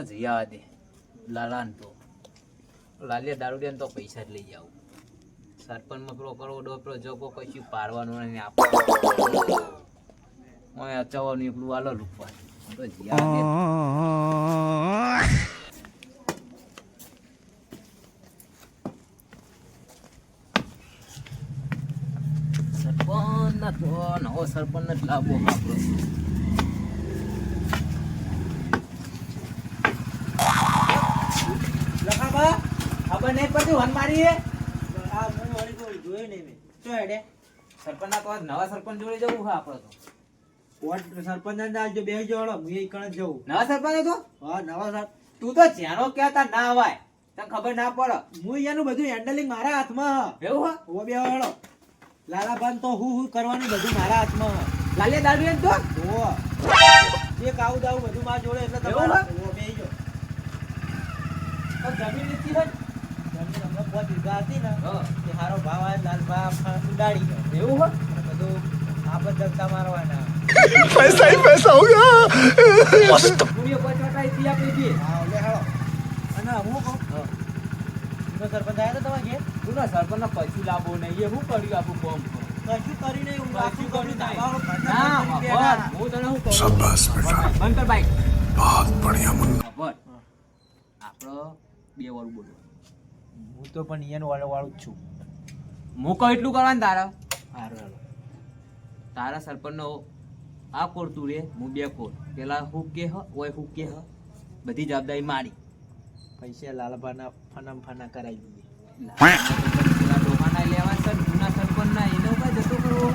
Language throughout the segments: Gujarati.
હવે જઈ લાલાને તો. લાલિયા દારૂ તો પૈસા જ લઈ જાવ સરપંચમાં પેલો કરોડો પેલો જોકો કશું પાડવાનું નહીં આપવાનું. ઓય, અચાવવાનું એકલું વાલો રૂપવા તો જઈ સરપંચ ના તો નવો સરપંચ જ લાવવો આપણો લખાબા ખબર નહીં પડતી વન મારી આ હું વળી કોઈ જોયું નહીં મેં. શું હેડે? સરપંચ ના તો નવા સરપંચ જોડે જવું હા આપડે તો. વોર્ડ સરપંચ ને આવજો બે જોડો. હું એ કણ જવું. નવા સરપંચ હતો? હા નવા સર તું તો જ્યાંનો કહેતા ના અવાય તને ખબર ના પડે. હું એનું બધું હેન્ડલિંગ મારા હાથમાં એવું હા? ઓ બે વાળો. લાલાભાન તો હું હું કરવાનું બધું મારા હાથમાં હ. લાલિયા દારૂ તો? જુઓ એક આવું દાવું બધું મારા જોડે એટલે તમારે? ઓ. જમીન લીધી હોય જમીન અમને બહુ દીધા હતી ને કે સારો ભાવ આવે લાલભા ઉડાડી એવું હોય? બધું આપણે ધક્કા મારવાના. પૈસા હી પૈસા હો આપી હા લે હાલો. અને હું કહું? તો સરપંચ તો તમારે હું ના સરપંચ ના નહીં. એ હું કર્યું આપણું કોમ? કશું કરી નહીં હું રાખું કર્યું ના હું તને હું બે વાળું બોલો. હું તો પણ ઈયન વાળો વાળું જ છું. મોકો એટલું કરવા ને તારા? હારું તારા સરપંચનો આ કોર તું રે હું બે કોર. પેલા હું કે હ ઓય હું કે હ બધી જવાબદારી મારી. પૈસા લાલભાના ફનમ ફના કરાવી દઈએ ડોહાના લેવા સર જૂના સરપંચ ના એનો કઈ જતો કરવો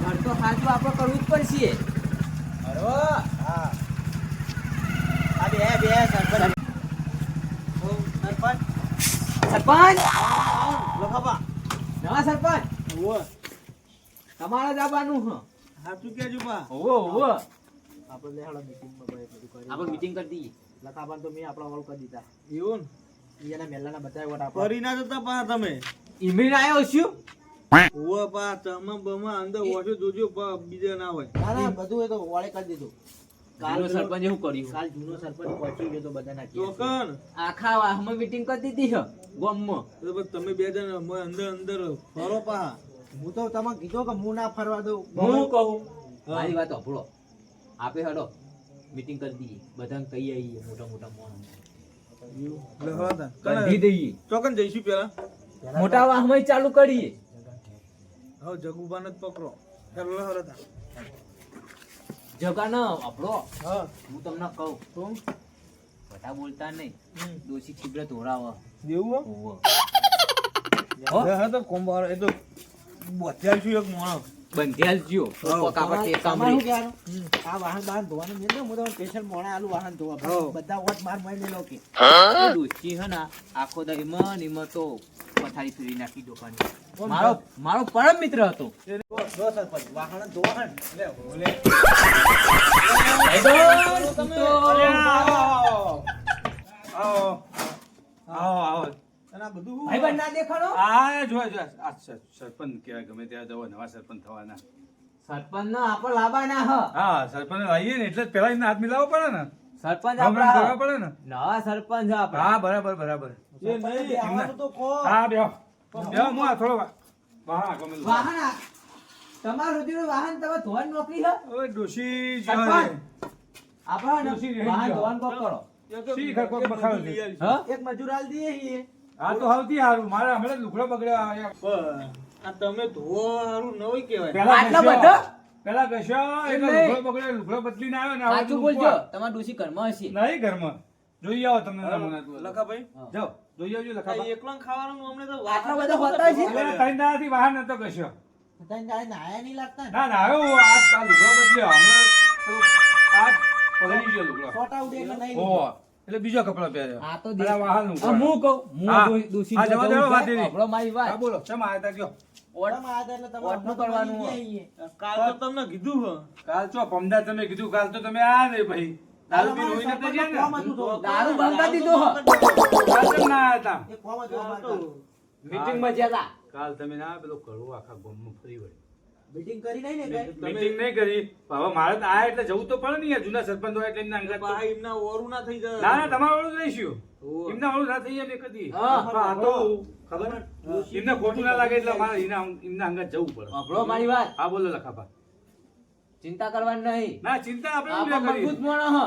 ઘર તો આપણે કરવું જ પડશે. હરો હા. બે બે સરપંચ. સરપંચ? સરપંચ? લખાબા. નવા સરપંચ. ઓ તમારા જ આવવાનું હ. હાચું કેજો બા. ઓવો ઓવો આપણે લે હાલો મીટિંગમાં ભાઈ બધું કરી આપણે મીટિંગ કરી દઈએ. લખાબાન તો મેં આપણા વાળું કરી દીધા. એવું ઈયાના મેલાના બધા વોટ ને આપણા ફરી ના જતા પા તમે. ઈમેલ આવ્યો છું ઉવા પા તમે બમાં અંદર ઓછો જોજો પા બીજા ના હોય. ના ના બધું એ તો વાળે કરી દીધું. કાલ સરપંચે શું કર્યું? કાલ જૂનો સરપંચ પહોંચી ગયો તો બધાના ઘેર. આખા વાહમાં મીટિંગ કરી દીધી હ ગામમાં. તમે બે જણ અંદર અંદર ફરો પા હું તો તમને કીધું કે હું ના ફરવા દઉં. હું કહું? મારી વાત અભળો આપે હડો મીટિંગ કરી દઈએ. બધાને કહી આવીએ મોટા મોટા માણસ કરી દઈએ. ચોકન જઈશું પેલા મોટા વાહમાં ચાલુ કરીએ. હવે જગુબાને જ પકડો. ચાલો લહરતા જગાનો અભળો હું. તમને કહું. શું? બધા બોલતા નહીં. દોષી છીબરે ધોરાવ દેવું હો? તો કોંબાર એ તો બોત્યાલ છું એક માણસ. બંધ્યાલ જ્યો મળી. શું કહેવાનું? આ વાહન બાહન ધોવાનું મેં હું તો સ્પેશિયલ મોણા આલુ વાહન ધોવા. બધા વોટ માર મારી મેલો કે. એ હે ના આખો દરી ઈમાં ને ઈમાં તો પથારી ફેરી નાખી દુકાન મારો મારો પરમ મિત્ર હતો. વાહન ધોવાન લે ઓલે. તું તો આવો. આવો આવો આવો. અને આ બધું ભાઈબંધ ના દેખાડો. આ જો જો આ સરપંચ કહેવાય ગમે ત્યાં જવો નવા સરપંચ થવાના. સરપંચ ના આપણે લાવવાના હ. હા સરપંચ આવીએ ને એટલે પેલા એમને હાથ મિલાવવો પડે ને. સરપંચ હમણાં કરવા પડે ને. નવા સરપંચ છે હા બરાબર બરાબર. એ નહીં, આવવાનું તો કહો. હા બેહો. બેહો હું આ થોડો વા- બહાર આગળ વાહન તમારું રોજીનું વાહન તમે ધોવાની નોકરી છે ઓય ડોશી સરપંચ. આપણા વાહન ગયો. કોક કરો. શી કોક બખાડો છે. હા? એક મજૂર આલ દઈએ હા તો સૌથી સારું. મારે હમણાં લુગડો બગડ્યો આ તમે ધોવો હારું ન હોય કેવાય આટલા બધા? પેલા કશો. એટલે. લુગડો બગડ્યો લુગડો બદલીને આવ્યો ને સાચું બોલજો. તમારા ડોશી ઘરમાં હશે. નહીં ઘરમાં. જોઈ આવો તમને. લખાભાઈ. જાઓ જોઈ આવજો આ એકલો ખાવાનું અમને તો આટલા બધા હોતા છે એટલે ત્રણ દાડાથી બહાર નતો કશો. તને જાણે નાયા નહીં લાગતા ના? ના આવ્યો આ લુગડો બદલ્યો. હમણાં આ પલળી ગયો લુગડો. ફોટા ઉડે કે નહીં. એટલે બીજો કપડો પહેર્યો આ તો પેલા હું કહું હું હા. દો- જવા દેવા વાત. આપણો મારી વાત બોલો તા કયો અહીંયા. કાલ તો કીધું કાલ ચો તમે કીધું કાલ તો તમે આ નહીં ભાઈ દારૂ પીને હોઈને તો ગયા કોમ ને હતું તો. દારૂ બંધ કરી દીધો હ. કાલ ના આયા તા? એ કોમ હતું અમારે તો. મીટિંગમાં જ્યાં તા. કાલ તમે પેલો કડવો આખા ગામમાં ફરી વળી મીટિંગ કરી નહીં ને મીટિંગ નહીં કરી. પણ હવે મારે તો આ એટલે જવું તો પડે ને યાર જૂના સરપંચ હોય એટલે એમના અંગત એમના ઓરું ના થઈ જાય. ના ના તમારું નહીં રહીશું. એમના વાળું ના થઈ જાય કદી હા. તો ખબર એમને ખોટું ના લાગે એટલે મારે એના એમના અંગત જવું પડે. મારી વાત. હા બોલો લખાપા ચિંતા કરવાની નહીં. ના ચિંતા આપણે આપણે મજબૂત મોણો હ.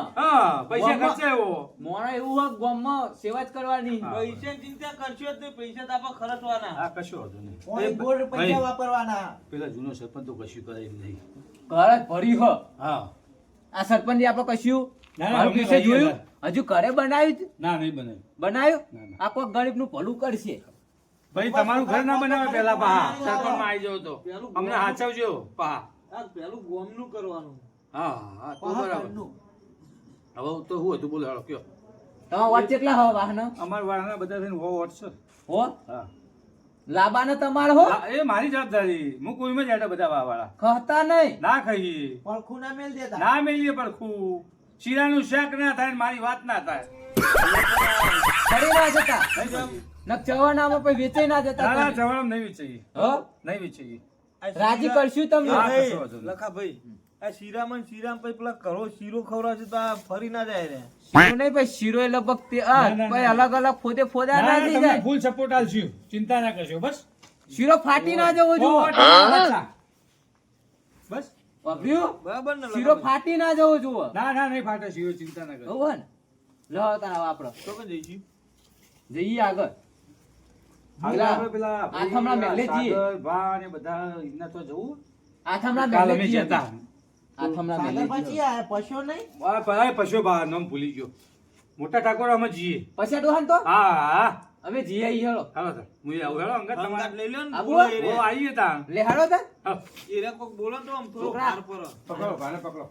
પૈસા ખર્ચે એવો. મોણો એવું હોય ગામમાં સેવા જ કરવાની. પૈસા ચિંતા કરશો તો પૈસા તો ખર્ચવાના. હા કશો વાંધો નહીં. ગોળ પૈસા વાપરવાના. પેલા જૂનો સરપંચ તો કશું કરે નહીં. કરે જ ભર્યું હ. હા. આ સરપંચ આપણે કશું વિશે જોયું? હજુ ઘરે બનાવ્યું ના નહીં બનાવ્યું. બનાવ્યું. આ કોઈ ગરીબનું ભલું કરશે. ભાઈ તમારું ઘર ના બનાવે પેલા પહા સરપંચમાં આવી જાવ તો. અમને હાચવજો પા. આ પેલું ગોમનું કરવાનું. હા હા તો બરાબર. હવે તો શું હતું? બોલો હાલો કયો. તમારા વાત કેટલા હો વાહન? અમારા વાળાના બધા થઈને હો વોટ છે. હો? હા. લાબાના તમારે હો? એ મારી જવાબદારી. હું કોઈ માં હેઠળ બધા વાળા ખહતા નહીં. ના ખાઈએ પડખું ના મેલ દેતા. ના મેલીએ પડખું. શીરા શીરાનું શાક ના થાય ને મારી વાત ના થાય. ના જતા. નક ચવાનામાં પછી વેચાઈ ના જતા ના ના જવાનું નહીં વેચાઈ હો? નહીં વિચારીએ રાજી કરશું તમને. લખા ભાઈ. આ શીરામાં ને શીરામાં પછી પેલા કરો શીરો ખવડાવશે તો આ ફરી ના જાય રે. શીરો નહીં પછી શીરો એ લગભગ તે. અલગ અલગ ફોદે ફોદા ના, થઈ જાય. ફૂલ સપોર્ટ આલશું ચિંતા ના કરશો બસ. શીરો ફાટી ના જવો જુઓ. બસ. વાપર્યું? બરાબર ને શીરો ફાટી ના જવો જુઓ. ના ના નહીં ફાટે શિરો ચિંતા ના કરશો બરોબર લો તારા વાપરો. તો જઈશું. જઈએ આગળ. મોટા ઠાકોર અમે જઈએ. પછી ડોહાન તો? હા અમે જઈએ આવી હેળો. હાલો સર હું આવું હેલો અંગત તમારે. લઈ લો ને? બોલો. આવીએ તા. લે હાલો તા. હા, એ રે કોક બોલો તો આમ થોડો છોકરા. પર પકડો ભાને પકડો.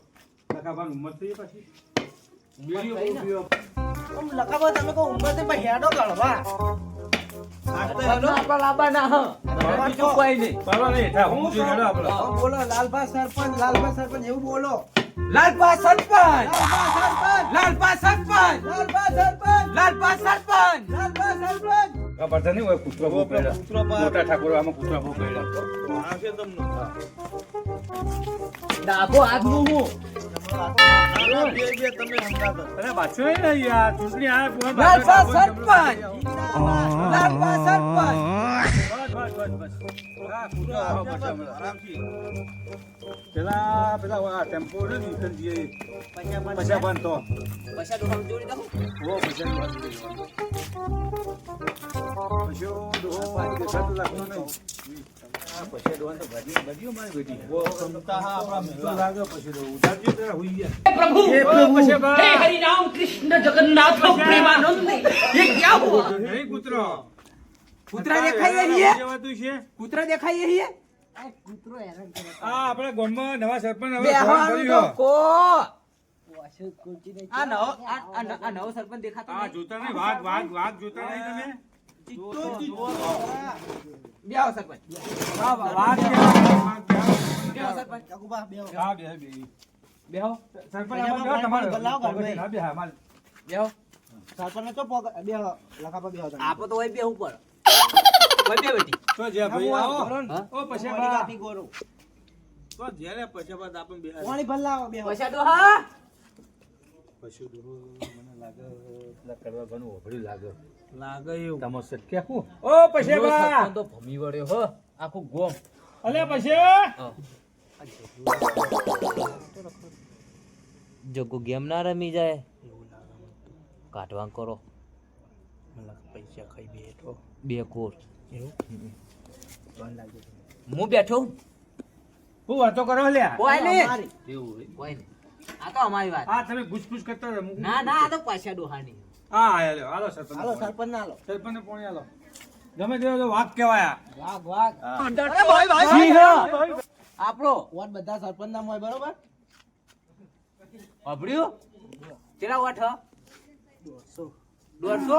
લખાભાની ઉંમર થઈ પછી. બીડીઓ. આમ લખાબા તમે કહો ઉંમરથી હેડો કાઢવા ડાબો હાથ ના, ના, પેલા પેલા ટેમ્પો ને પૈસા બંધ તો. પૈસા ડોહાને જોડી દઉં? પૈસા ની વાત કરી. પૈસો ડોહો દેખાતો લાગતો નહીં. આ પૈસા ડોહાને તો ગાડી- ગાડીઓ મારી બેટી. વો ક્ષમતા હા આપણા તો મેળા. લાગે પૈસો ડોહો. ઉધારજો જરા હુઈ ગયા. प्रभु हे प्रभु, हे हरि राम कृष्ण जगन्नाथ प्रेमानंद ये क्या हुआ નહીં કૂતરો કૂતરા દેખાય છે અહીંયા? જવાતું છે કૂતરા દેખાય છે આ આપણા ગામમાં નવા સરપંચ હવે બેહવાનું ફોન તો કર્યો. કો આ નવો આ- આ ન- આ નવો સરપંચ દેખાતો આ નહીં. જોતા નહીં વાઘ વાઘ વાઘ જોતા નહીં તમે હા. હા, હા, તો આપો તો બે ઉપર બે બેટી તો જ્યાં ભાઈ આવો. ઓ, પછી કાપી ગોરું તો જ્યારે પૈસા બાદ આપણને બે પાણી ભરલાવો બે પૈસા ડોહા પશુ દોહો મને લાગે કરવા ઘણું ઓભળ્યું લાગે લાગે એવું તમે સત્ય કહું ઓ પછી બા. તો ભમી વળ્યો હો આખો ગોમ. અલે પછી ગેમ ના રમી જાય કાઢવા કરો. પૈસા ખાઈ બેઠો બે કોર. એવું? હું બેઠો હું? વાતો કરો લ્યા કોઈ નહીં. અમારી. એવું હોય, કોઈ નહીં. આ તો અમારી વાત. આ તમે ઘૂસપૂસ કરતા ના ના આ તો પૈસા ડોહાની. હા હા લ્યો હાલો સરપંચ હાલો સરપંચ ના હાલો. સરપંચ પોણી હાલો. ગમે તે તો વાઘ કહેવાય વાઘ વાઘ. સિંહ. આપણો વોટ બધા સરપંચ ના હોય બરોબર? અભડ્યું કેટલા વોટ હ? દોઢસો.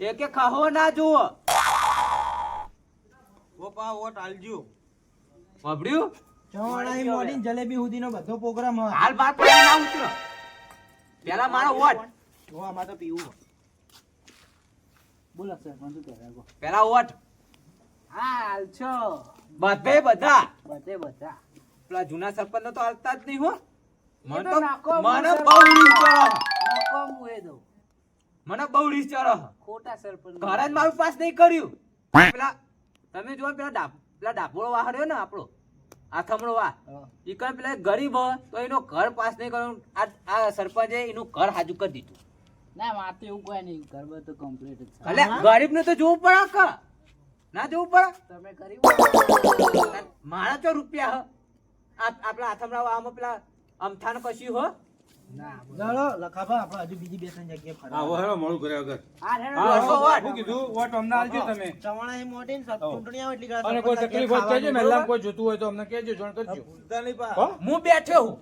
એક એક ખાહો ના જુઓ. ઓપા વોટ આલજો. અભડ્યું ચવાણાની મોડીને જલેબી સુધીનો બધો પ્રોગ્રામ હાલ બાત કરી ના ઉતરો પેલા મારો વોટ. જો આમાં તો પીવું. બોલો સરપંચ શું કહેવાય? પેલા વોટ હાલ છો. બધે બધા. બધે બધા. પેલા જૂના સરપંચ તો હાલતા જ નહીં હો. મને તો મને. બહુ મને રીસ ખોટા સરપંચ. ઘર જ મારું પાસ નહીં કર્યું. પેલા તમે જો પેલા ડાબ પેલા ડાભોળો વાહ રહ્યો ને આપણો આથમણો વાહ. હા. ઈ કઈ પેલા ગરીબ હોય તો એનો ઘર પાસ નહીં કર્યો આ આ સરપંચે એનું ઘર હાજુ કરી દીધું. ના મારે એવું કોઈ નહીં ગરબા તો કમ્પ્લીટ જ છે. ગરીબ ને તો જોવું પડે કા ના જોવું પડે? તમે કર્યું મારા તો રૂપિયા હ? આપણા આથમરાવ આમ પેલા અમથાન કશું હો? ના ચાલો લખાભા આપણે હજુ બીજી બે ત્રણ જગ્યાએ ફરવા. આવો હેડો મોડું કર્યા વગર. આ હેડો, હા, બસો હા, વોટ. શું કીધું વોટ અમને આલજો તમે. ચવાણા એ મોટી ને સર- હો. ચૂંટણી આવે એટલી અને કોઈ તકલીફ હોય તો કહેજો મહેલામાં કોઈ જોતું હોય તો અમને કહેજો જાણ કરજો. ભૂલતા નહીં પા. હો? હું બેઠો હું.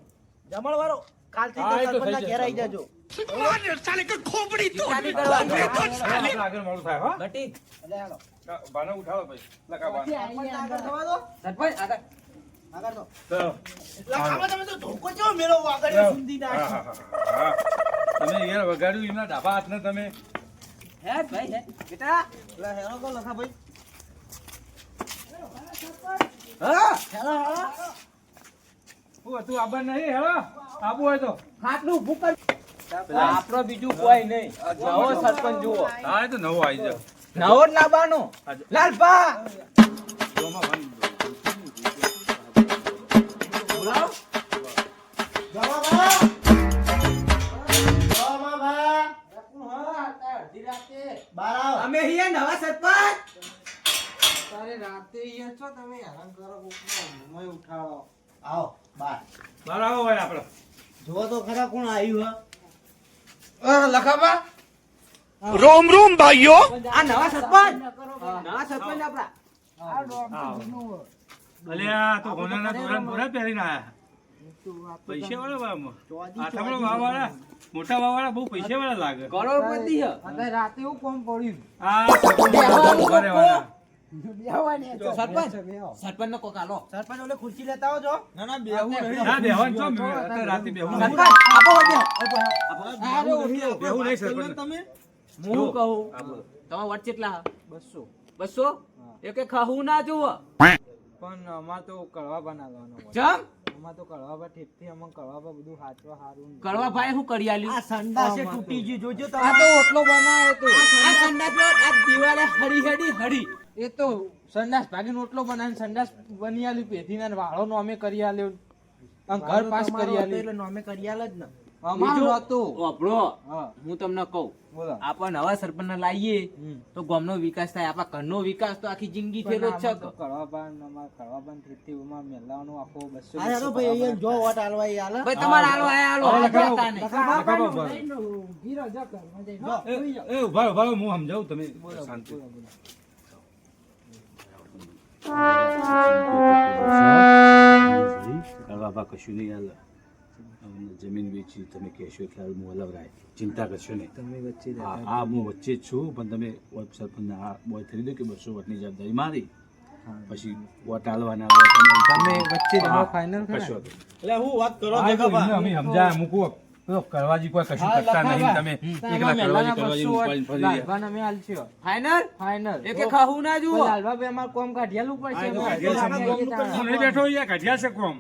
જમણવારો. કાલથી તો સરપંચના થઈ ઘેર જશે. આવી જાજો ચિંતા નહીં કરવાની. આપણે આગળ મોડું થાય હો બટી એટલે હેડો. બાને ઉઠાડો ભાઈ લખા બાને. આગળ થવા દો સરપંચ આગળ આગળ તો ચાલો. તમે તો ધોકો ચેવો મેળવો આગળ સુંદી હા, નાખી. હા, હા, હા. તમે યાર વગાડ્યું એમના ડાબા હાથને તમે હે ભાઈ હે બેટા લે, હેરો કહો લખાભાઈ હા હેડો, હેડો. આબર નહીં હેલો આબુ હોય તો. ખાટલું ઊભું કર આપણો બીજું કોઈ નહીં. નવો સરપંચ જુઓ. હા એ તો નવો આવી જાવ નવો જ લાવવાનો લાલપા રોમ રોમ ભાઈઓ. આ નવા સરપંચ? નવા સરપંચ આપડા ભલે આ તો પહેરીને આયા. પૈસા વાળા વાળા વાવ મોટા વાવ વાળા બહુ પૈસા વાળા લાગે. કરોડપતિ રાતે એવું કોમ પડ્યું. આ તમે? બસો. ખાવું ના જુઓ. પણ અમાર તો કડવા બનાવવાનો ચમ? અમાર તો કડવા પર ઠેકથી અમે કડવા પર બધું હાચવા હારું કડવા ભાઈ હું કરી આલ્યું? આ સંડાસે તૂટી ગયું. જોજો આ તો ઓટલો બનાવ્યો તો. આ હડી હરી હરી હરી એ તો સંડાસ ભાગીને એટલો બનાવીને સંડાસ બની આલ્યું પેઢીના વાળો નો અમે કરી આલ્યો. અને ઘર પાસ કરી આલ્યું. એટલે નોમે કરી આલે જ ને. અમારું હતું. આપણો? હું તમને કહું. આપણા નવા સરપંચ લાવીએ. તો ગામનો વિકાસ થાય આપણા ઘરનો વિકાસ તો આખી જિંદગી થયેલો છે અમાર મેલાવાનો આખો ભાઈ અહીંયા જો વોટ આલવા ઈ આલે ભાઈ તમારે એ ઊભા ઊભા હું સમજાવું તમે શાંતિ બાબા કશું નહીં જમીન વેચી તમે કહેશો એટલે હું અલવરાય ચિંતા કરશો નહીં. તમે વચ્ચે હા હા હું વચ્ચે જ છું પણ તમે વોટ સરપંચને આ બોય થઈ દો કે બસો વોટની જવાબદારી મારી? પછી વોટ આલવાના તમે વચ્ચે ફાઇનલ કશો એટલે હું વાત કરો અમે સમજાય મૂકું કરવાજી કોઈ કશું કરતા નહીં તમે. એકલા કરવાજી કરવાજી મોબાઈલ ફરી લાલવા અમે આલશું ફાઇનલ ફાઇનલ એકે ખાહુ ના જુઓ. લાલવા બે અમાર કોમ કાઢિયાલું પડશે બેઠો અહીંયા કાઢ્યા છે કોમ?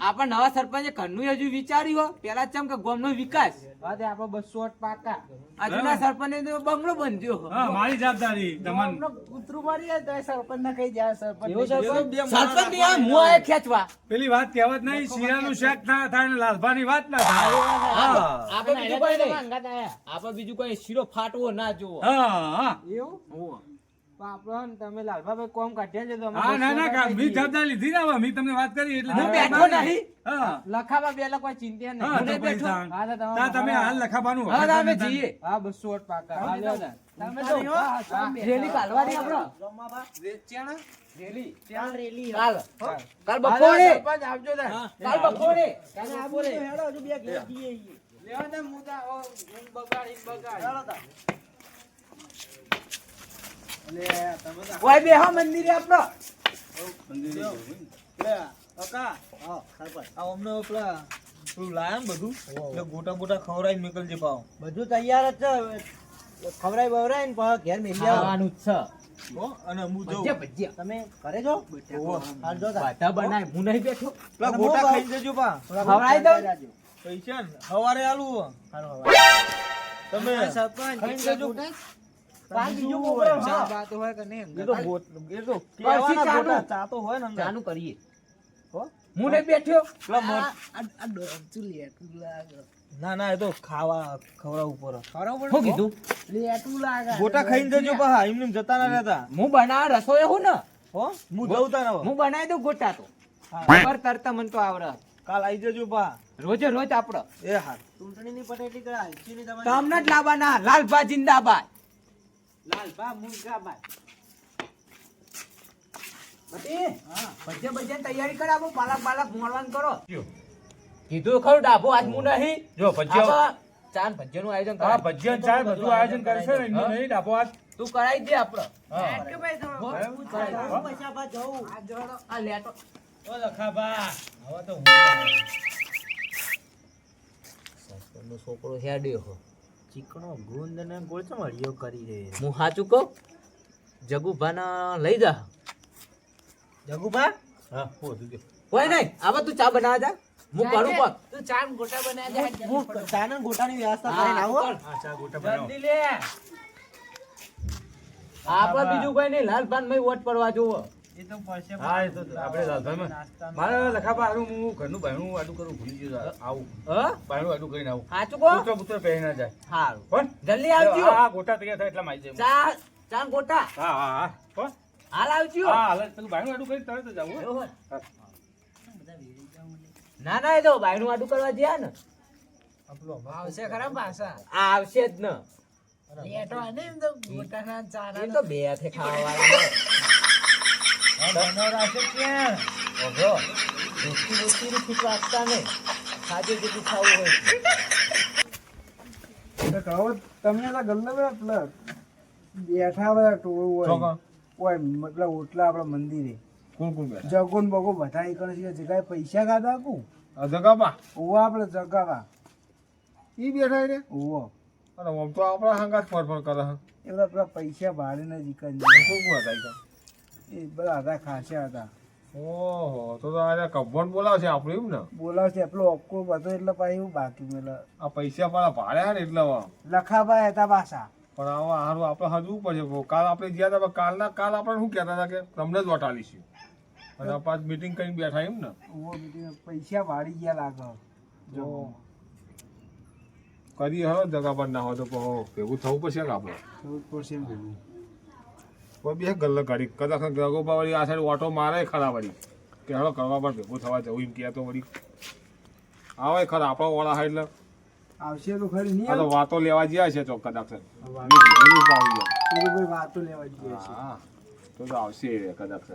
આપણા નવા સરપંચે ઘરનું હજુ વિચાર્યું હો. પેલા ચમ કે ગામનો વિકાસ. હા બસો વોટ પાક્કા. આ જૂના સરપંચે તો બંગલો બંધ્યો મારી જવાબદારી કૂતરું મારી જાય તો એ જાય સરપંચ સરપંચ સરપંચ આ ખેંચવા. પેલી વાત કહેવત નહીં શીરાનું શાક ના થાય લાલભા લાલભાની વાત ના થાય. આપડે આપણે બીજું કોઈ બીજું કોઈ શીરો ફાટવો ના હા એવું? ને તમે લાલભાઈ કોમ કાઢ્યા છે તો હા ના ના મી જવાબદારી લીધી ને હવે તમને વાત કરી એટલે હું બેઠો નહીં. લખાવા બે કોઈ ચિંતા નહીં. હું બેઠો. હા તો તમે તમે હાલ લખાવાનું હા અમે જઈએ. હા બસો વોટ પાકા. હા, લ્યો તમે તો રેલી કાઢવાની આપણો રેલી. ચાલ રેલી. કાલ કાલ બપોરે. સરપંચ આવજો કાલ બપોરે. કાલે બપોરે. હેડો હજુ બે ઘેર જઈએ ઈ. લેવા ઓ, બગાડી, બગાડી. ચાલો તો ઓય બેહો મંદિરે આપણો મંદિરે કાકા. હા સરપંચ આ અમને પેલા પેલું લાયા બધું? એટલે ગોટા બોટા ખવડાવીને મોકલજે પાવ બધું તૈયાર જ છે. ખવડાવી બવડાવી ને પછી ઘેર મેલી આવો. જ છે. અને હું જઉં. ભજીયા. ભજીયા તમે ઘરે જો? ઓહો, હાલ જો તાર. બધા બનાય હું નહીં બેઠો. પેલા ગોટા હું જજો પા ખવડાવી દઉં? પૈસા હવારે આલું તમે ખાઈને જજો પાંચ. બીજું બીજું મોકલો, હોય. હા. કે નહીં એ તો એ તો હોય ને અંદર. કરીએ. હું? નહીં બેઠ્યો? ના ના એ તો ખાવા ખવડા ઉપર શું કીધું? ગોટા ખાઈને જજો પા એમને જતા ના રહેતા. હું બનાવ રસોઈ હું ને? હો? હું જવતા ના હું બનાવી દઉં ગોટા તો. હા. ખબર તરતા મને તો આવડે. કાલ આવી જજો પા રોજે રોજ આપડે. એ હા. ચૂંટણીની પટેટી કરા તમને જ લાવવાના લાલભા જિંદાબાદ. લાલબા મુર્ગાબાદ. બટી ભજે ભજે તૈયારી કરાવો પાલક પાલક મોળવાન કરો. કીધું ખરું ડાભો આજ હું નહીં. જો ભજ્યો ચાર ભજ્યો નું આયોજન હા ભજ્યો ચાર બધું આયોજન કરશે ને એમનું નહીં ડાભો આજ. તું કરાવી દે આપણો હા. પૈસા ભા જવું. આ લેટો ઓ લખાબા હવે તો નો છોકરો હેડ્યો હો ચીકણો ગુંદ ને ગોળ કરી દે. હું સાચું કહું? જગુભાના લઈ જા. જગુભા? હા કોઈ નહીં હવે તું ચા બનાવવા જા. હું કરું પણ તું ચા ગોટા બનાવવા જા હું ચાના ને ગોટાની વ્યવસ્થા કરીને આવો. હા ચા ગોટા બનાવો. જલ્દી લે. આપડે બીજું કઈ નહીં લાલભાન ભાઈ વોટ પડવા જોવો એ તો પડશે હા એ તો આપણે લાલભાઈમાં મારે લખાબા હારું હું ઘરનું ભાઈનું આડું કરું ભૂલી ગયો આવું. હ? ભાઈનું આડું કરીને આવું. સાચું કહો? પુત્ર પુત્ર પહેરી ના જાય. સારું કોણ જલ્દી આવજો. હા ગોટા તૈયાર થાય એટલા મારી જાય ચા ચા ગોટા? હા હા હા. કોણ હાલ આવજો. હા હાલ પેલું ભાઈનું આડું કરી તરત જ આવું ના ના એ તો બાયણું આડું કરવા જ્યાં ને. આવશે ખરા પાછા. આવશે જ ને. લેટો આને એમ તો ગોટા ખાન ચા એ તો. બે હાથે ખાવા વાળા ઓહો દોસ્તી દોસ્તી ની ખીચ નહીં. ખાજે જેટલું ખાવું હોય. તમને તો ગલ્લે બેઠા બધા ટોળું હોય હોય. મતલબ ઓટલા આપણા મંદિરે. કોણ કોણ બેઠા? જગોન બગો બધા એકણ છે જગ્યાએ પૈસા ખાધા કુ અધગાબા ઓવા આપણે જગાવા ઈ બેઠા રે ઓવો અને તો આપણા હંગાત ફર ફર કરે હે. એ પેલા પૈસા ભાડે ને જીકન કોણ કોણ હતા ઈ તો? એ બધા હતા ખાસા હતા. ઓહો તો તો આ કબ્બન બોલાવશે આપણે એમ ને? બોલાવશે એટલો અક્કો બધો એટલે પાછી એવું બાકી મેલે આ પૈસા પાછા ભાડ્યા ને એટલે લખાભાઈ હતા પાછા. પણ આવા હારું આપણે હજવું પડશે કાલ આપણે ગયા હતા કાલના કાલ આપણે શું કહેતા હતા કે તમને જ વોટ આલીશું અને પાછ મીટિંગ કરીને બેઠા એમ ને? પૈસા ભાડી ગયા લાગે. જો. કરી હવે જગા પર ના હોય તો એવું ભેગું થવું પડશે આપણે? ચૌદ પરસેન્ટ કોઈ બે ગલ્લ ગાડી કદાચ ગગોબા વળી આ સાઈડ ઓટો મારે ખરા વળી. કે હવે કરવા પર ભેગું થવા જવું એમ કહે તો વળી. આવે ખરા આપણો વાળા હા એટલે. આવશે તો ખરી નહીં તો વાતો લેવા જ્યા છે ચોક કદાચ. વાતો. લેવા. જ્યા છે. હા તો તો આવશે કદાચ.